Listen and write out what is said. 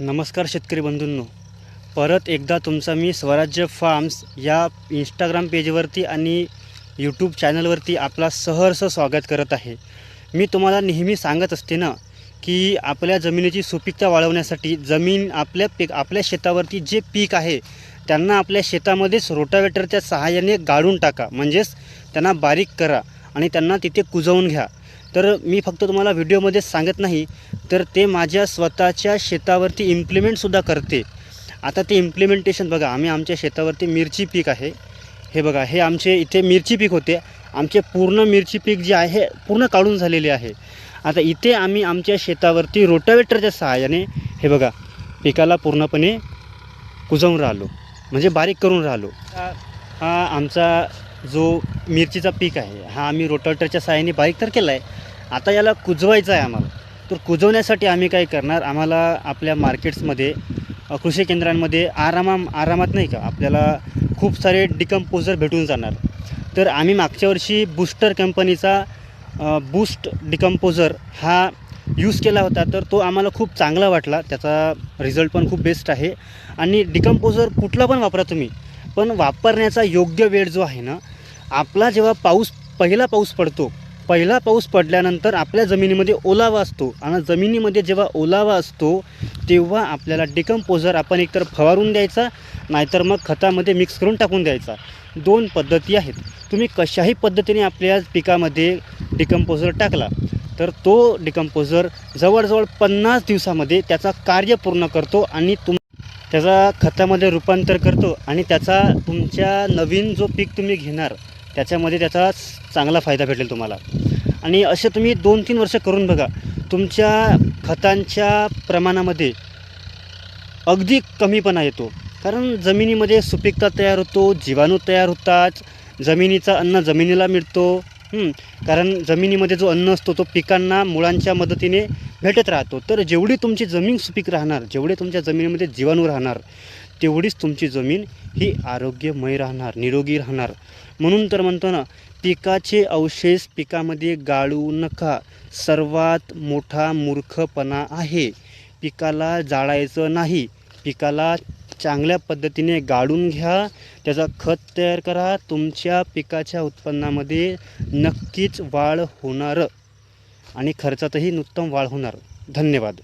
नमस्कार शेतकरी बंधूंनो. परत एकदा तुमचा मी स्वराज्य फार्म्स या इंस्टाग्राम पेजवरती आणि यूट्यूब चॅनलवरती आपला सहर्ष स्वागत करत आहे. मी तुम्हाला नेहमी सांगत असते ना की आपल्या जमिनीची सुपीकता वाढवण्यासाठी जमीन आपल्या पीक आपल्या शेतावरती जे पीक आहे त्यांना आपल्या शेतामध्येच रोटावेटरच्या सहाय्याने गाळून टाका. म्हणजेच त्यांना बारीक करा आणि त्यांना तिथे कुजवून घ्या. तर मी फक्त तुम्हाला व्हिडिओमध्येच सांगत नाही तर ते माझ्या स्वतःच्या शेतावरती इम्प्लिमेंटसुद्धा करते. आता ते इम्प्लिमेंटेशन बघा आम्ही आमच्या शेतावरती मिरची पीक आहे. हे बघा हे आमचे इथे मिरची पीक होते. आमचे पूर्ण मिरची पीक जे आहे पूर्ण काढून झालेले आहे. आता इथे आम्ही आमच्या शेतावरती रोटावेटरच्या सहाय्याने हे बघा पिकाला पूर्णपणे कुजवून राहिलो. म्हणजे बारीक करून राहिलो. हा- आमचा जो मिरचीचा पीक आहे हा आम्ही रोटावेटरच्या सहाय्याने बारीक तर केला आहे आता याला कुजवायचं आहे आम्हाला. तर कुजवण्यासाठी आम्ही काय करणार? आम्हाला आपल्या मार्केट्समध्ये कृषी केंद्रांमध्ये आरामा आरामात नाही का? आपल्याला खूप सारे डिकम्पोजर भेटून जाणार. तर आम्ही मागच्या वर्षी बूस्टर कंपनीचा बूस्ट डिकम्पोजर हा यूज केला होता. तर तो आम्हाला खूप चांगला वाटला. त्याचा रिझल्ट पण खूप बेस्ट आहे. आणि डिकम्पोजर कुठला पण वापरा तुम्ही. पण वापरण्याचा योग्य वेळ जो आहे ना आपला जेव्हा पाऊस पहिला पाऊस पडतो पहिला पाऊस पडल्यानंतर आपल्या जमिनीमध्ये ओलावा असतो. आणि जमिनीमध्ये जेव्हा ओलावा असतो तेव्हा आपल्याला डिकम्पोजर आपण एकतर फवारून द्यायचा नाहीतर मग खतामध्ये मिक्स करून टाकून द्यायचा. दोन पद्धती आहेत. तुम्ही कशाही पद्धतीने आपल्या पिकामध्ये डिकम्पोजर टाकला तर तो डिकम्पोजर जवळजवळ पन्नास दिवसामध्ये त्याचा कार्य पूर्ण करतो आणि तुम त्याचा खतामध्ये रूपांतर करतो आणि त्याचा तुमच्या नवीन जो पीक तुम्ही घेणार त्याच्यामध्ये त्याचा चांगला फायदा भेटेल तुम्हाला. आणि असे तुम्ही दोन तीन वर्ष करून बघा तुमच्या खतांच्या प्रमाणामध्ये अगदी कमीपणा येतो कारण जमिनीमध्ये सुपीकता तयार होतो जीवाणू तयार होतात जमिनीचा अन्न जमिनीला मिळतो. कारण जमिनीमध्ये जो अन्न असतो तो पिकांना मुळांच्या मदतीने भेटत राहतो. तर जेवढी तुमची जमीन सुपीक राहणार जेवढे तुमच्या जमिनीमध्ये जीवाणू राहणार तेवढीच तुमची जमीन ही आरोग्यमय राहणार निरोगी राहणार. म्हणून तर म्हणतो ना पिकाचे अवशेष पिकामध्ये गाळू नका. सर्वात मोठा मूर्खपणा आहे. पिकाला जाळायचं नाही. पिकाला चांगल्या पद्धतीने गाळून घ्या. त्याचा खत तयार करा. तुमच्या पिकाच्या उत्पन्नामध्ये नक्कीच वाढ होणार. आणि खर्चातही उत्तम वाढ होणार. धन्यवाद.